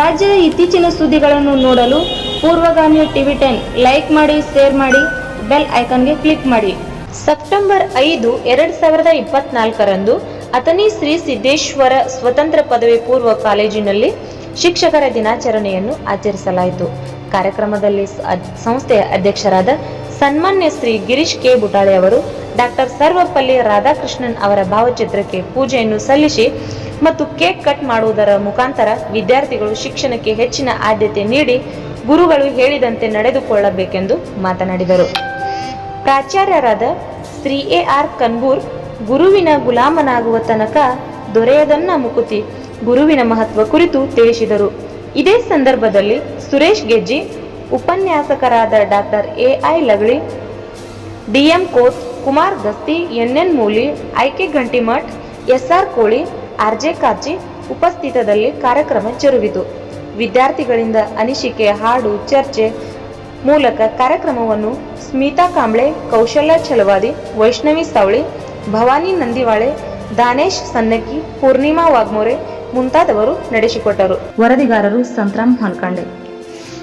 ರಾಜ್ಯದ ಇತ್ತೀಚಿನ ಸುದ್ದಿಗಳನ್ನು ನೋಡಲು ಪೂರ್ವಗಾಮಿ ಟಿವಿ ಟೆನ್ ಲೈಕ್ ಮಾಡಿ, ಶೇರ್ ಮಾಡಿ, ಬೆಲ್ ಐಕಾನ್ಗೆ ಕ್ಲಿಕ್ ಮಾಡಿ. ಸೆಪ್ಟೆಂಬರ್ ಐದು, ಎರಡು ಸಾವಿರದ ಇಪ್ಪತ್ನಾಲ್ಕರಂದು ಅಥನಿ ಶ್ರೀ ಸಿದ್ದೇಶ್ವರ ಸ್ವತಂತ್ರ ಪದವಿ ಪೂರ್ವ ಕಾಲೇಜಿನಲ್ಲಿ ಶಿಕ್ಷಕರ ದಿನಾಚರಣೆಯನ್ನು ಆಚರಿಸಲಾಯಿತು. ಕಾರ್ಯಕ್ರಮದಲ್ಲಿ ಸಂಸ್ಥೆಯ ಅಧ್ಯಕ್ಷರಾದ ಸನ್ಮಾನ್ಯ ಶ್ರೀ ಗಿರೀಶ್ ಕೆ. ಬುಟಾಳೆ ಅವರು ಡಾಕ್ಟರ್ ಸರ್ವಪಲ್ಲಿ ರಾಧಾಕೃಷ್ಣನ್ ಅವರ ಭಾವಚಿತ್ರಕ್ಕೆ ಪೂಜೆಯನ್ನು ಸಲ್ಲಿಸಿ ಮತ್ತು ಕೇಕ್ ಕಟ್ ಮಾಡುವುದರ ಮುಖಾಂತರ ವಿದ್ಯಾರ್ಥಿಗಳು ಶಿಕ್ಷಣಕ್ಕೆ ಹೆಚ್ಚಿನ ಆದ್ಯತೆ ನೀಡಿ ಗುರುಗಳು ಹೇಳಿದಂತೆ ನಡೆದುಕೊಳ್ಳಬೇಕೆಂದು ಮಾತನಾಡಿದರು. ಪ್ರಾಚಾರ್ಯರಾದ ಶ್ರೀ ಎ ಆರ್ ಕನ್ಬೂರ್, ಗುರುವಿನ ಗುಲಾಮನಾಗುವ ತನಕ ದೊರೆಯದನ್ನ ಮುಕುತಿ ಗುರುವಿನ ಮಹತ್ವ ಕುರಿತು ತಿಳಿಸಿದರು. ಇದೇ ಸಂದರ್ಭದಲ್ಲಿ ಸುರೇಶ್ ಗೆಜ್ಜಿ, ಉಪನ್ಯಾಸಕರಾದ doctor A I Lagali D M Kot Kumar Gasti N N Muli I K Gantimath S R Koli R J Karji ಉಪಸ್ಥಿತದಲ್ಲಿ ಕಾರ್ಯಕ್ರಮ ಜರುಗಿತು. ವಿದ್ಯಾರ್ಥಿಗಳಿಂದ ಅನಿಸಿಕೆ, ಹಾಡು, ಚರ್ಚೆ ಮೂಲಕ ಕಾರ್ಯಕ್ರಮವನ್ನು ಸ್ಮಿತಾ ಕಾಂಬ್ಳೆ ಕೌಶಲ್ಯ ಛಲವಾದಿ ವೈಷ್ಣವಿ ಸಾವಳಿ, ಭವಾನಿ ನಂದಿವಾಳೆ, ದಾನೇಶ್ ಸನ್ನಕ್ಕಿ, ಪೂರ್ಣಿಮಾ ವಾಗ್ಮೋರೆ ಮುಂತಾದವರು ನಡೆಸಿಕೊಟ್ಟರು. ವರದಿಗಾರರು ಸಂತ್ರಾಮ್ ಹೊನ್ಕಂಡೆ